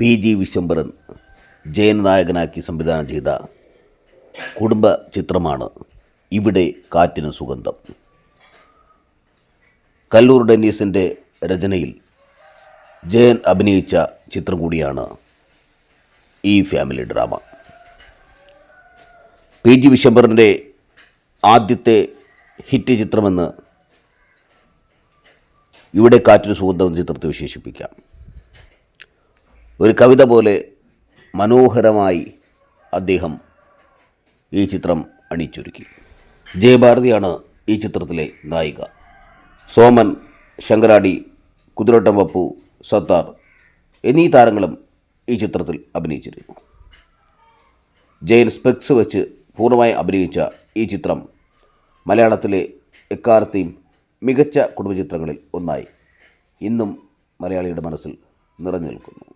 P G Vishwambharan ജയനായകനാക്കി സംവിധാനം ചെയ്ത കുടുംബ ചിത്രമാണ് ഇവിടെ കാറ്റിന് സുഗന്ധം. കല്ലൂർ ഡെന്നീസിന്റെ രചനയിൽ ജയൻ അഭിനയിച്ച ചിത്രം കൂടിയാണ് ഈ ഫാമിലി ഡ്രാമ. പി ജി വിശ്വംഭരന്റെ ആദ്യത്തെ ഹിറ്റ് ചിത്രമെന്ന് ഇവിടെ കാറ്റിന് സുഗന്ധം ചിത്രത്തെ വിശേഷിപ്പിക്കാം. ഒരു കവിത പോലെ മനോഹരമായി അദ്ദേഹം ഈ ചിത്രം അണിച്ചൊരുക്കി. ജയഭാരതിയാണ് ഈ ചിത്രത്തിലെ നായിക. സോമൻ ശങ്കരാടി കുതിരോട്ടം വപ്പു സത്താർ എന്നീ താരങ്ങളും ഈ ചിത്രത്തിൽ അഭിനയിച്ചിരുന്നു. ജയൻ സ്പെക്സ് വെച്ച് പൂർണമായി അഭിനയിച്ച ഈ ചിത്രം മലയാളത്തിലെ എക്കാലത്തെയും മികച്ച കുടുംബചിത്രങ്ങളിൽ ഒന്നായി. ഇന്നും മലയാളിയുടെ മനസ്സിൽ നിറഞ്ഞു നിൽക്കുന്നു.